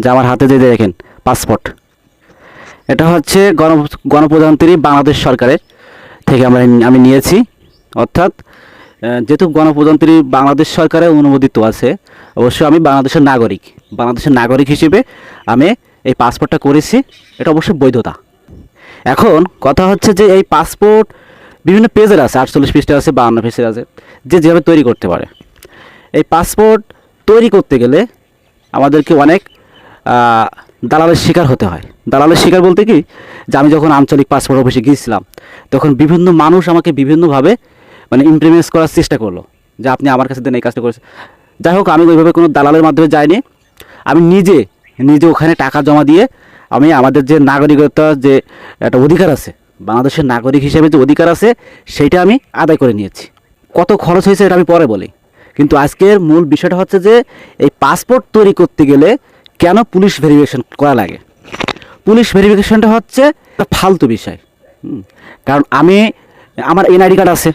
যে আমার হাতে দিয়ে দেখেন পাসপোর্ট এটা হচ্ছে গণ, গণপ্রজাতন্ত্রী বাংলাদেশ সরকারের থেকে আমরা আমি নিয়েছি। অর্থাৎ যেহেতু গণপ্রজাতন্ত্রী বাংলাদেশ সরকারের অনুমোদিত আছে অবশ্যই আমি বাংলাদেশের নাগরিক। বাংলাদেশের নাগরিক হিসেবে আমি এই পাসপোর্টটা করেছি, এটা অবশ্যই বৈধতা। এখন কথা হচ্ছে যে এই পাসপোর্ট বিভিন্ন পেজের আছে, আটচল্লিশ পৃষ্ঠা আছে বাউন্ন পেজের আছে, যে যেভাবে তৈরি করতে পারে। এই পাসপোর্ট তৈরি করতে গেলে আমাদেরকে অনেক দালালের শিকার হতে হয়। দালালের শিকার বলতে কি? যে আমি যখন আঞ্চলিক পাসপোর্ট অফিসে গিয়েছিলাম, তখন বিভিন্ন মানুষ আমাকে বিভিন্নভাবে মানে ইমপ্লিমেন্স করার চেষ্টা করল, যে আপনি আমার কাছে দেন এই কাজটা করেছেন যাই হোক, আমি ওইভাবে কোনো দালালের মাধ্যমে যাইনি। আমি নিজে নিজে ওখানে টাকা জমা দিয়ে আমি আমাদের যে নাগরিকতা যে একটা অধিকার আছে, বাংলাদেশের নাগরিক হিসেবে যে অধিকার আছে, সেইটা আমি আদায় করে নিয়েছি। কত খরচ হয়েছে এটা আমি পরে বলি। কিন্তু আজকের মূল বিষয়টা হচ্ছে যে, এই পাসপোর্ট তৈরি করতে গেলে কেন পুলিশ ভেরিফিকেশন করা লাগে? পুলিশ ভেরিফিকেশনটা হচ্ছে ফালতু বিষয়। কারণ আমি, আমার এনআইডি কার্ড আছে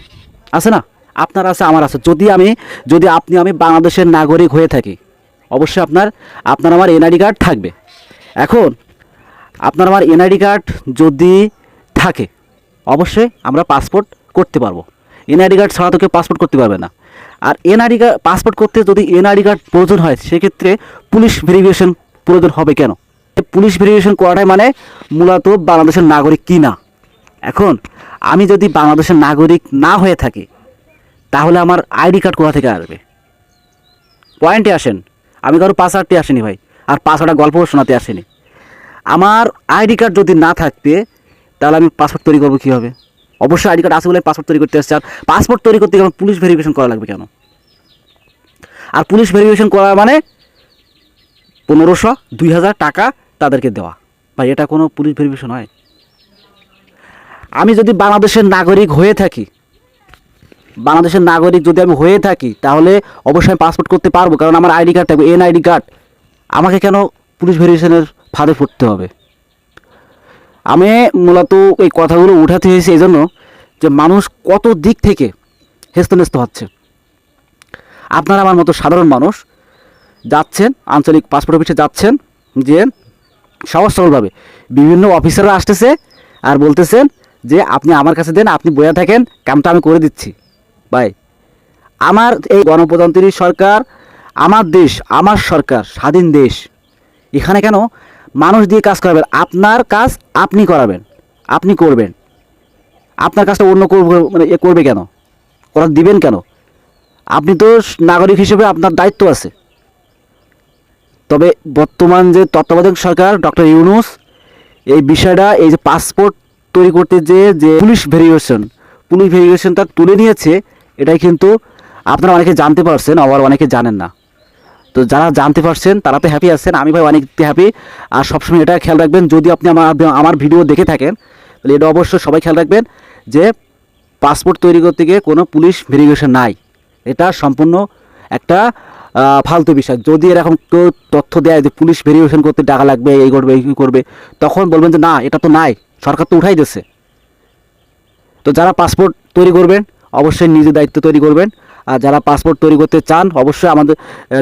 আছে না? আপনার আছে, আমার আছে। যদি আমি, যদি আপনি, আমি বাংলাদেশের নাগরিক হয়ে থাকি, অবশ্যই আপনার আপনার আমার এনআইডি কার্ড থাকবে। এখন, আপনার আমার এনআইডি কার্ড যদি থাকে, অবশ্যই আমরা পাসপোর্ট করতে পারব। এনআইডি কার্ড ছাড়া তো কেউ পাসপোর্ট করতে পারবে না। আর এনআইডি কার্ড, পাসপোর্ট করতে যদি এনআইডি কার্ড প্রয়োজন হয়, সেক্ষেত্রে পুলিশ ভেরিফিকেশন প্রয়োজন হবে কেন? পুলিশ ভেরিফিকেশন করাটাই মানে মূলত বাংলাদেশের নাগরিক কি না? এখন আমি যদি বাংলাদেশের নাগরিক না হয়ে থাকি, তাহলে আমার আইডি কার্ড কোথা থেকে আসবে? পয়েন্টে আসেন। আমি কারও আটটি আসেনি ভাই, আর আটা গল্প শোনাতে আসেনি। আমার আইডি কার্ড যদি না থাকতে, তাহলে আমি পাসপোর্ট তৈরি করব কীভাবে? অবশ্যই আইডি কার্ড আছে বলে পাসপোর্ট তৈরি করতে আসছে আর পাসপোর্ট তৈরি করতে গেলে পুলিশ ভেরিফিকেশন করা লাগবে কেন? আর পুলিশ ভেরিফিকেশন করা মানে পনেরোশো দুই হাজার টাকা তাদেরকে দেওয়া। ভাই, এটা কোনো পুলিশ ভেরিফিকেশন হয়? আমি যদি বাংলাদেশের নাগরিক হয়ে থাকি, বাংলাদেশের নাগরিক যদি আমি হয়ে থাকি, তাহলে অবশ্যই আমি পাসপোর্ট করতে পারব, কারণ আমার আইডি কার্ড থাকবে এন আইডি কার্ড আমাকে কেন পুলিশ ভেরিফিকেশনের ফাঁদে পড়তে হবে? আমি মূলত এই কথাগুলো উঠাতে হয়েছে এই জন্য যে মানুষ কত দিক থেকে হেস্তনেস্ত হচ্ছে। আপনারা আমার মতো সাধারণ মানুষ যাচ্ছেন, আঞ্চলিক পাসপোর্ট অফিসে যাচ্ছেন, যে সহজ সরলভাবে। বিভিন্ন অফিসাররা আসতেছে আর বলতেছেন যে, আপনি আমার কাছে দেন, আপনি বয়ে থাকেন, কামটা আমি করে দিচ্ছি। ভাই, আমার এই গণপ্রজাতন্ত্রী সরকার, আমার দেশ, আমার সরকার, স্বাধীন দেশ। এখানে কেন? মানুষ দিয়ে কাজ করাবেন। আপনার কাজ আপনি করাবেন, আপনি করবেন। আপনার কাজটা অন্য করবে মানে এ করবে কেন? করা দিবেন কেন? আপনি তো নাগরিক হিসেবে আপনার দায়িত্ব আছে। তবে বর্তমান যে তত্ত্বাবধায়ক সরকার, ডক্টর ইউনুস, এই বিষয়টা, এই যে পাসপোর্ট তৈরি করতে যে যে পুলিশ ভেরিফিকেশন পুলিশ ভেরিফিকেশনটা তুলে নিয়েছে, এটাই কিন্তু আপনারা অনেকে জানতে পারছেন, আবার অনেকে জানেন না। তো যারা জানতে পারছেন, তারা তো হ্যাপি আছেন, আমি ভাই অনেক হ্যাপি আর সবসময় এটা খেয়াল রাখবেন, যদি আপনি আমার আমার ভিডিও দেখে থাকেন, তাহলে এটা অবশ্যই সবাই খেয়াল রাখবেন যে পাসপোর্ট তৈরি করতে গিয়ে কোনো পুলিশ ভেরিফিকেশন নাই। এটা সম্পূর্ণ একটা ফালতু বিষয়। যদি এরকম কেউ তথ্য দেয় যে পুলিশ ভেরিফিকেশন করতে টাকা লাগবে, এই করবে এই করবে, তখন বলবেন যে না, এটা তো নাই, সরকার তো উঠাই দিচ্ছে তো যারা পাসপোর্ট তৈরি করবেন, অবশ্যই নিজের দায়িত্ব তৈরি করবেন। আর যারা পাসপোর্ট তৈরি করতে চান, অবশ্যই আমাদের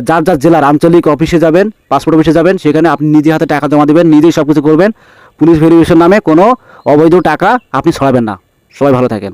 যার যার জেলার আঞ্চলিক অফিসে যাবেন পাসপোর্ট অফিসে যাবেন, সেখানে আপনি নিজে হাতে টাকা জমা দেবেন, নিজেই সব কিছু করবেন। পুলিশ ভেরিফিকেশন নামে কোনো অবৈধ টাকা আপনি ছড়াবেন না। সবাই ভালো থাকেন।